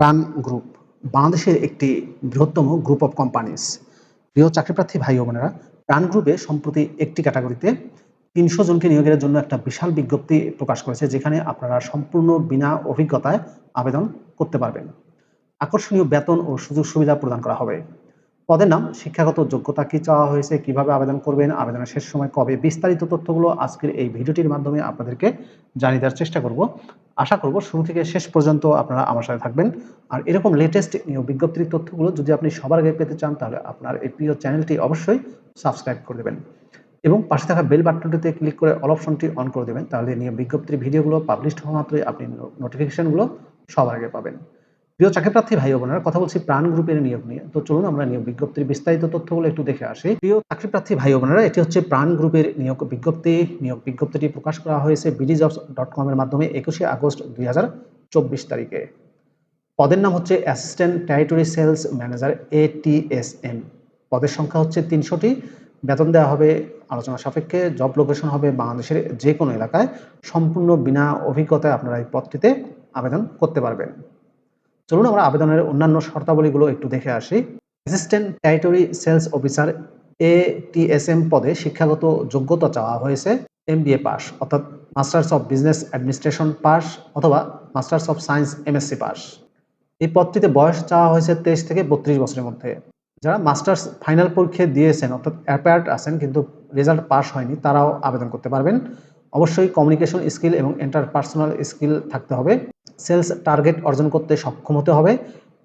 প্রাণ গ্রুপ। বাংলাদেশের একটি বৃহত্তম গ্রুপ অফ কোম্পানিজ প্রিয় চাকরিপ্রার্থী ভাই ও বোনেরা, প্রাণ গ্রুপে সম্প্রতি একটি ক্যাটাগরিতে তিনশো জনকে নিয়োগের জন্য একটা বিশাল বিজ্ঞপ্তি প্রকাশ করেছে, যেখানে আপনারা সম্পূর্ণ বিনা অভিজ্ঞতায় আবেদন করতে পারবেন। আকর্ষণীয় বেতন ও সুযোগ সুবিধা প্রদান করা হবে। পদের নাম? শিক্ষাগত যোগ্যতা কি চাওয়া হয়েছে? কীভাবে আবেদন করবেন? আবেদনের শেষ সময় কবে? বিস্তারিত তথ্যগুলো আজকের এই ভিডিওটির মাধ্যমে আপনাদেরকে জানিয়ে দেওয়ার চেষ্টা করব। আশা করব শুরু থেকে শেষ পর্যন্ত আপনারা আমার সাথে থাকবেন। আর এরকম লেটেস্ট নিয়োগ বিজ্ঞপ্তির তথ্যগুলো যদি আপনি সবার আগে পেতে চান, তাহলে আপনার এই প্রিয় চ্যানেলটি অবশ্যই সাবস্ক্রাইব করে দেবেন। এবং পাশে থাকা বেল বাটনটিতে ক্লিক করে অল অপশনটি অন করে দেবেন। তাহলে নিয়োগ বিজ্ঞপ্তির ভিডিওগুলো পাবলিশ হওয়া মাত্রই আপনি নোটিফিকেশনগুলো সবার আগে পাবেন। প্রিয় চাকরিপ্রার্থী ভাই ও বোনেরা, কথা বলছি প্রাণ গ্রুপের নিয়োগ নিয়ে। তো চলুন আমরা নিয়োগ বিজ্ঞপ্তির বিস্তারিত তথ্যগুলো একটু দেখে আসি। প্রিয় চাকরিপ্রার্থী ভাই ও বোনেরা, এটি হচ্ছে প্রাণ গ্রুপের নিয়োগ বিজ্ঞপ্তি। নিয়োগ বিজ্ঞপ্তিটি প্রকাশ করা হয়েছে বিডি জবস ডট কমের মাধ্যমে একুশে আগস্ট দুই হাজার চব্বিশ তারিখে। পদের নাম হচ্ছে assistant territory sales manager ATSM পদের সংখ্যা হচ্ছে তিনশোটি। বেতন দেওয়া হবে আলোচনা সাপেক্ষে। জব লোকেশন হবে বাংলাদেশের যে কোনো এলাকায়। সম্পূর্ণ বিনা অভিজ্ঞতায় আপনারা এই পদটিতে আবেদন করতে পারবেন। চলুন আমরা আবেদনের অন্যান্য শর্তাবলীগুলো একটু দেখে আসি। Assistant territory sales officer ATSM পদে শিক্ষাগত যোগ্যতা চাওয়া হয়েছে এমবিএ পাস, অর্থাৎ masters of business administration pass অথবা masters of science MSc pass. এই পদটিতে বয়স চাওয়া হয়েছে তেইশ থেকে বত্রিশ বছরের মধ্যে। যারা মাস্টার্স ফাইনাল পরীক্ষা দিয়েছেন, অর্থাৎ অ্যাপায়ার্ড আছেন, কিন্তু রেজাল্ট পাস হয়নি, তারাও আবেদন করতে পারবেন। অবশ্যই কমিউনিকেশন স্কিল এবং ইন্টারপার্সোনাল স্কিল থাকতে হবে। সেলস টার্গেট অর্জন করতে সক্ষম হতে হবে।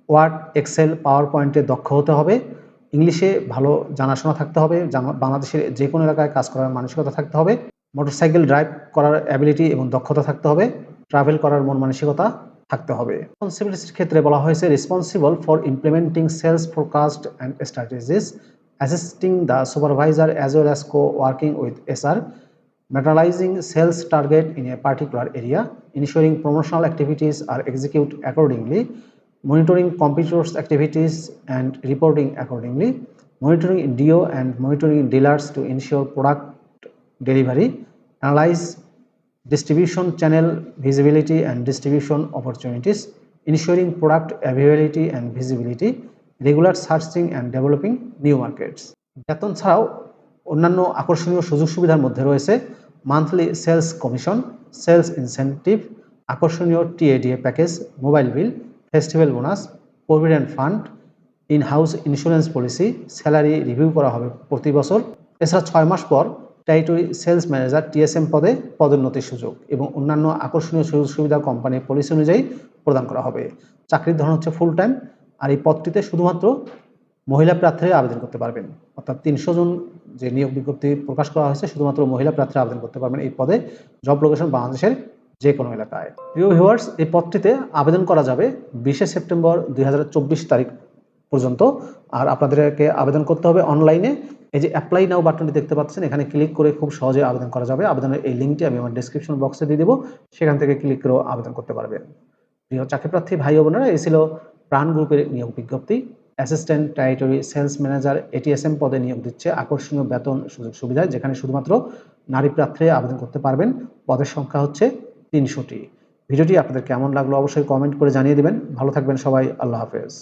ওয়ার্ড এক্সেল পাওয়ার পয়েন্টে দক্ষ হতে হবে। ইংলিশে ভালো জানাশোনা থাকতে হবে। বাংলাদেশের যে কোনো এলাকায় কাজ করার মানসিকতা থাকতে হবে। মোটরসাইকেল ড্রাইভ করার অ্যাবিলিটি এবং দক্ষতা থাকতে হবে। ট্রাভেল করার মন মানসিকতা থাকতে হবে। রেসপন্সিবিলিটির ক্ষেত্রে বলা হয়েছে responsible for implementing sales forecast and strategies assisting the supervisor as well as co working with SR materializing sales target in a particular area, ensuring promotional activities are executed accordingly, monitoring competitors' activities and reporting accordingly, monitoring DO and monitoring dealers to ensure product delivery, analyze distribution channel visibility and distribution opportunities, ensuring product availability and visibility, regular searching and developing new markets. বেতন ছাড়াও অন্যান্য আকর্ষণীয় সুযোগ সুবিধার মধ্যে রয়েছে monthly sales commission sales incentive আকর্ষণীয় TADA package mobile bill festival bonus provident fund in house insurance policy salary review করা হবে প্রতি বছর। এছাড়া ছয় মাস পর টেরিটরি সেলস ম্যানেজার টিএসএম পদে পদোন্নতির সুযোগ এবং অন্যান্য আকর্ষণীয় সুযোগ সুবিধা কোম্পানির পলিসি অনুযায়ী প্রদান করা হবে। চাকরির ধরন হচ্ছে ফুল টাইম আর এই পদটিতে শুধুমাত্র মহিলা প্রার্থীরা আবেদন করতে পারবেন। অর্থাৎ তিনশো জন যে নিয়োগ বিজ্ঞপ্তি প্রকাশ করা হয়েছে, শুধুমাত্র মহিলা প্রার্থীরা আবেদন করতে পারবেন এই পদে। জব লোকেশন বাংলাদেশের যে কোনো এলাকায়। প্রিয় ভিউয়ার্স এই পদটিতে আবেদন করা যাবে বিশে সেপ্টেম্বর দুই চব্বিশ তারিখ পর্যন্ত। আর আপনাদেরকে আবেদন করতে হবে অনলাইনে। এই যে অ্যাপ্লাই নাও বাটনটি দেখতে পাচ্ছেন, এখানে ক্লিক করে খুব সহজে আবেদন করা যাবে। আবেদনের এই লিঙ্কটি আমি আমার ডিসক্রিপশন বক্সে দিয়ে দেবো। সেখান থেকে ক্লিক করেও আবেদন করতে পারবেন। প্রিয় চাকরিপ্রার্থী ভাই ও বোনেরা, এই ছিল প্রাণ গ্রুপের নিয়োগ বিজ্ঞপ্তি। Assistant territory sales manager ATSM পদে নিয়োগ দিচ্ছে আকর্ষণীয় বেতন সুযোগ সুবিধা, যেখানে শুধুমাত্র নারী প্রার্থীরা আবেদন করতে পারবেন। পদের সংখ্যা হচ্ছে তিনশোটি। ভিডিওটি আপনাদের কেমন লাগল অবশ্যই কমেন্ট করে জানিয়ে দেবেন। ভালো থাকবেন সবাই। আল্লাহ হাফেজ।